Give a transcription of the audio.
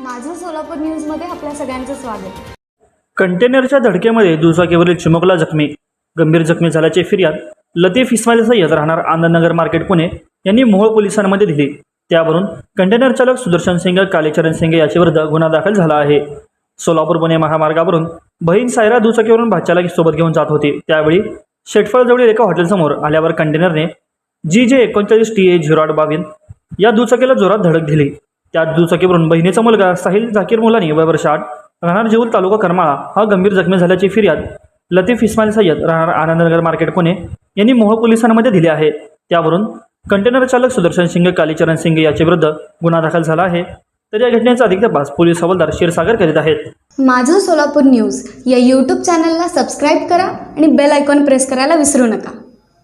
माझं सोलापूर न्यूजमध्ये आपल्या सगळ्यांचं स्वागत. कंटेनरच्या धडकेमध्ये दुचाकीवरील चिमुकला जखमी गंभीर जखमी झाल्याची फिर्याद लतीफ इस्माईल सय्यद राहणार आनंदनगर मार्केट पुणे यांनी मोहोळ पोलिसांमध्ये दिली. त्यावरून कंटेनर चालक सुदर्शन सिंग कालीचरण सिंग याच्याविरुद्ध गुन्हा दाखल झाला आहे. सोलापूर पुणे महामार्गावरून बहीण सायरा दुचाकीवरून भाच्याला सोबत घेऊन जात होती. त्यावेळी शेटफळजवळील एका हॉटेलसमोर आल्यावर कंटेनरने जी जे एकोणचाळीस टी ए झिरो आठ बावीन या दुचाकीला जोरात धडक दिली. त्या दुचाकीवरून बहिणीचा मुलगा साहिल झाकीर मुलानी वय वर्ष आठ राहणार जेऊल तालुका करमाळा. हा गंभीर जखमी झाल्याची फिर्याद लतीफ इस्माईल सय्यद राहणार आनंदनगर मार्केट पुणे यांनी मोह पोलिसांमध्ये दिली आहे. त्यावरून कंटेनर चालक सुदर्शन सिंग कालीचरण सिंग याच्याविरुद्ध गुन्हा दाखल झाला आहे. तर या घटनेचा अधिक तपास पोलीस हवालदार क्षीरसागर करीत आहेत. माझं सोलापूर न्यूज या यूट्यूब चॅनलला सबस्क्राईब करा आणि बेल आयकॉन प्रेस करायला विसरू नका.